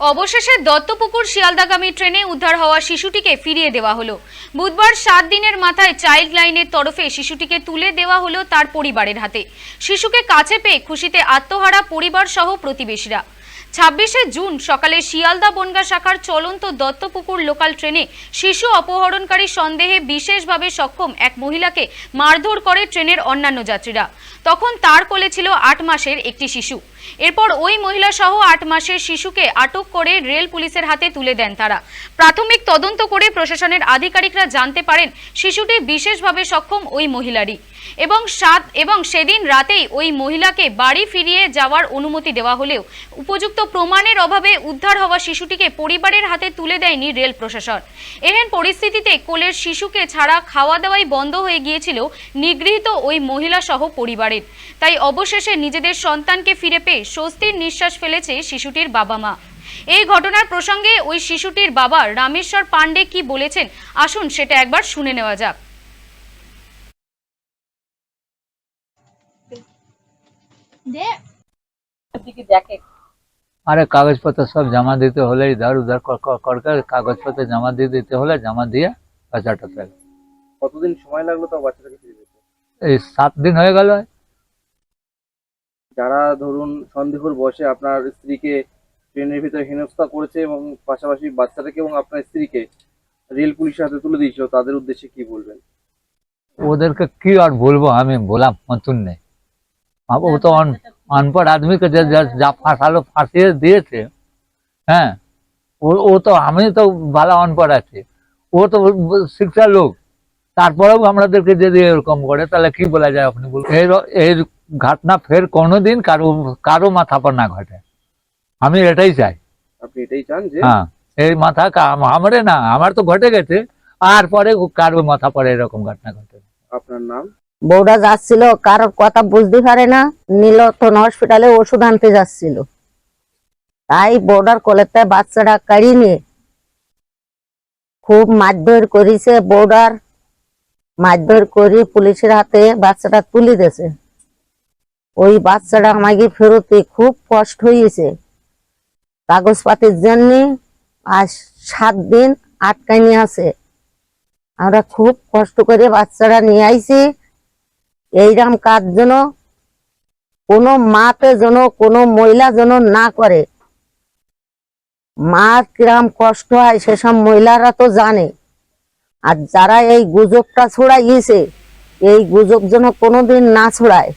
অবশেষে দত্তপুকুর শিয়ালদাগামী ট্রেনে উদ্ধার হওয়া শিশুটিকে ফিরিয়ে দেওয়া হলো। বুধবার সাত দিনের মাথায় চাইল্ড লাইনের তরফে শিশুটিকে তুলে দেওয়া হলো তার পরিবারের হাতে। শিশুকে কাছে পেয়ে খুশিতে আত্মহারা পরিবার সহ প্রতিবেশীরা। ছাব্বিশে জুন সকালে শিয়ালদা বনগা শাখার চলন্ত দত্তপুকুর লোকাল ট্রেনে শিশু অপহরণকারী সন্দেহে বিশেষভাবে সক্ষম এক মহিলাকে মারধর করে ট্রেনের অন্যান্য যাত্রীরা। তখন তার কোলে ছিল আট মাসের একটি শিশু। এরপর ওই মহিলা সহ আট মাসের শিশুকে আটক করে রেল পুলিশের হাতে তুলে দেন তারা। প্রাথমিক তদন্ত করে প্রশাসনের আধিকারিকরা জানতে পারেন, শিশুটি বিশেষভাবে সক্ষম ওই মহিলারই। এবং সাত এবং সেদিন রাতেই ওই মহিলাকে বাড়ি ফিরিয়ে যাওয়ার অনুমতি দেওয়া হলেও উপযুক্ত প্রমাণের অভাবে উদ্ধার হওয়া শিশুটিকে পরিবারের হাতে তুলে দেয়নি রেল প্রশাসন। এহেন পরিস্থিতিতে কোলের শিশুকে ছাড়া খাওয়া দাওয়াই বন্ধ হয়ে গিয়েছিল নিগৃহীত ওই মহিলা সহ পরিবারের। তাই অবশেষে নিজেদের সন্তানকে ফিরে পেয়ে স্বস্তির নিঃশ্বাস ফেলেছে শিশুটির বাবা মা। এই ঘটনার প্রসঙ্গে ওই শিশুটির বাবা রামেশ্বর পাণ্ডে কি বলেছেন, আসুন সেটা একবার শুনে নেওয়া যাক। আরে কাগজপত্র সব জমা দিতে হলে করে কাগজপত্র জমা দিয়ে দিতে হলে জমা দিয়ে বাচ্চাটা কতদিন সময় লাগল তাও বাচ্চাটাকে ফিরে পেতে এই সাত দিন হয়ে গেল। যারা ধরুন সন্দেহর বসে আপনার স্ত্রীকে ট্রেনের ভিতরে হেনস্থা করেছে এবং পাশাপাশি বাচ্চাটাকে এবং আপনার স্ত্রীকে রেল পুলিশের হাতে তুলে দিয়েছিল তাদের উদ্দেশ্যে কি বলবেন? ওদেরকে কি আর বলব আমি বললাম নতুন নেই। ও তো অনপড় আদমিকে যা ফাঁসালো ফাঁসিয়ে দিয়েছে হ্যাঁ? ও তো আমি তো ভালো অনপড় আছি। ও তো শিক্ষা লোক। তারপরেও আমাদেরকে যদি এরকম করে তাহলে কি বলা যায় আপনি বলুন? এর এই ঘটনা ফের কোনোদিন কারও কারও মাথা পর না ঘটে। আমি এটাই চাই। আপনি এটাই চান যে হ্যাঁ এই মাথা আমারে না আমার তো ঘটে গেছে। আর পরে কারও মাথা পরে এরকম ঘটনা ঘটে। আপনার নাম? বউটা যাচ্ছিল, কারোর কথা বুঝতে পারে না নিল নীলতন হসপিটালে ওষুধ আনতে যাচ্ছিল। তাই বউটার কোলেতে বাচ্চাটা কাড়ি নিয়ে খুব মারধর করেছে বউডার মারধর করে পুলিশের হাতে বাচ্চাটা তুলে দিয়েছে। ওই বাচ্চাটা আমাকে ফেরতে খুব কষ্ট হয়েছে। কাগজপাতির জন্য আজ সাত দিন আটকায় নিয়ে আছে। আমরা খুব কষ্ট করে বাচ্চাটা নিয়ে আইছি। এইরকম কাজ যেন কোনো মাপে যেন, কোনো মহিলা যেন না করে। মা কিরাম কষ্ট হয় সেসব মহিলারা তো জানে। আর যারা এই গুজবটা ছড়াইয়েছে এই গুজব যেন কোনোদিন না ছড়ায়।